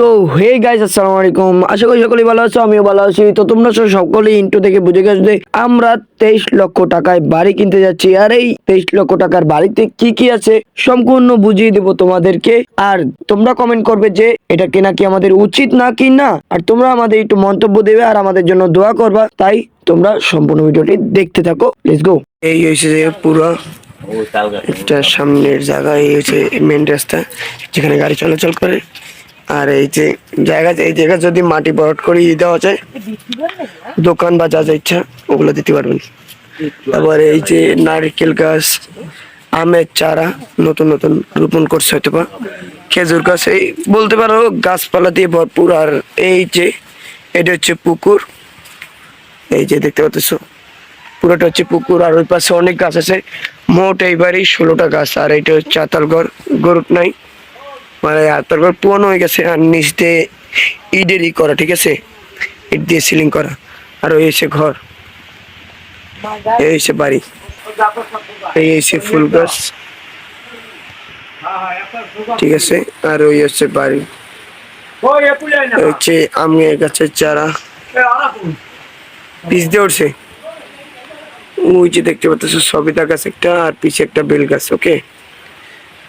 তো hey guys আসসালামু আলাইকুম। আশা করি সকলেই ভালো আছো আমিও ভালো আছি। তো তোমরা সব সকলেই ইন্টু থেকে বুঝে গেছো যে আমরা তেইশ লক্ষ টাকায় বাড়ি কিনতে যাচ্ছি। আর এই তেইশ লক্ষ টাকার বাড়িতে কি কি আছে সম্পূর্ণ বুঝিয়ে দেবো তোমাদেরকে। আর তোমরা কমেন্ট করবে যে এটা কেনা কি আমাদের উচিত না কি না? আর তোমরা আমাদের একটু মন্তব্য দেবে আর আমাদের জন্য দোয়া করবা। তাই তোমরা সম্পূর্ণ ভিডিওটি দেখতে থাকো। লেটস গো এই হয়েছে যে পুরো একটা সামনের জায়গা এই হচ্ছে মেন রাস্তা যেখানে গাড়ি চলাচল করে। আর এই যে জায়গা, এই জায়গা যদি মাটি ভরাট করে দেওয়া যায়, দোকান বা যা যা ইচ্ছা, ওগুলো দিতে পারবেন। তারপর এই যে নারকেল গাছ, আমের চারা নতুন নতুন রোপণ করছে হয়তো বা খেজুর গাছ, এই বলতে পারো গাছপালা দিয়ে ভরপুর। আর এই যে, এটা হচ্ছে পুকুর। এই যে দেখতে পাচ্ছ, পুরোটা হচ্ছে পুকুর। আর ওই পাশে অনেক গাছ আছে। মোট এইবারই ষোলোটা গাছ। আর এটা হচ্ছে আতালগড় গরুট নাই মানে তারপর পুরনো হয়ে গেছে, আর নিচ দিয়ে ইডেরই করা, ঠিক আছে? ইট দিয়ে সিলিং করা, আর ওই এসে ঘর। এই এসে বাড়ি। এই এসে ফুল গাছ। ঠিক আছে? আর ওই হচ্ছে বাড়ি। হচ্ছে আম গাছের চারা। পিস দিয়ে উঠছে? ওই যে দেখতে পাচ্ছ, সবিতা গাছ একটা, আর পিছে একটা বেল গাছ, ওকে?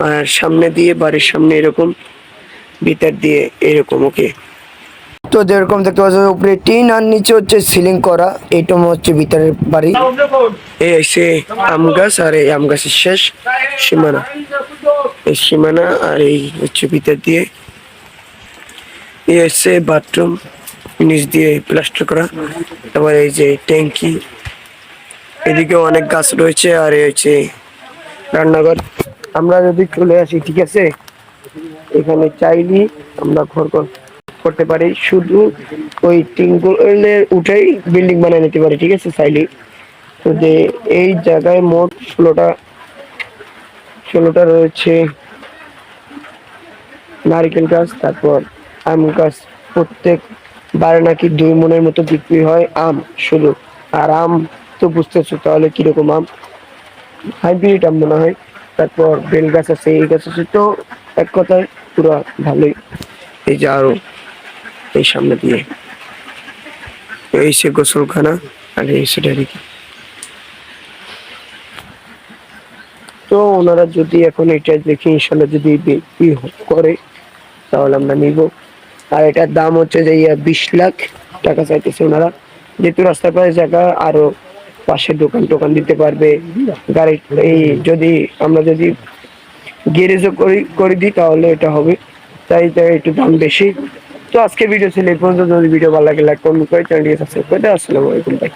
আর সামনে দিয়ে বাড়ির সামনে এরকম ভিতর দিয়ে এরকম ওকে? তো যেরকম দেখতে পাচ্ছ উপরে টিন আর নিচে হচ্ছে সিলিং করা এইটা হচ্ছে ভিতরের বাড়ি। এই এসে আম গাছ আর এই আম গাছের শেষ সীমানা। এই সীমানা আর এই হচ্ছে ভিতর দিয়ে। এই হচ্ছে বাথরুম নিচ দিয়ে প্লাস্টার করা। তারপর এই যে ট্যাঙ্কি এদিকে অনেক গাছ রয়েছে আর এই হচ্ছে রান্নাঘর। আমরা যদি চলে আসি, ঠিক আছে? এখানে চাইলে আমরা ঘর কর- করতে পারি। শুধু ওই টিঙ্গুলের উঠেই বিল্ডিং বানিয়ে নিতে পারি, ঠিক আছে, চাইলে? তো যে এই জায়গায় মোট ষোলোটা ষোলোটা রয়েছে। নারকেল গাছ, তারপর আম গাছ। প্রত্যেক বারে নাকি দুই মনের মতো বিক্রি হয় আম, শুধু। আর আম তো বুঝতেছো, তাহলে কীরকম আম? হাইব্রিড আম মনে হয়। তারপর বেল গাছ আছে, এই গাছ আছে, তো এক কথায় পুরো ভালোই। এই যে আরও এই সামনে দিয়ে। এই সে গোসলখানা আর এই সে ডেয়ারি তো ওনারা যদি এখন এটা দেখি ইনশাল্লাহ যদি বিক্রি করে, তাহলে আমরা নিব। আর এটার দাম হচ্ছে যে বিশ লাখ টাকা চাইতেছে ওনারা। যেহেতু রাস্তার পাশে জায়গা আরও পাশে দোকান টোকান দিতে পারবে। গাড়ি, এই যদি আমরা যদি গ্যারেজও করি, করে দিই, তাহলে এটা হবে। তাই তাই একটু দাম বেশি। তো আজকে ভিডিও ছিল এই পর্যন্ত। যদি ভিডিও ভালো লাগে লাইক কমেন্ট করে চ্যানেলটিকে সাবস্ক্রাইব করে দেয় আসসালামু আলাইকুম ভাই।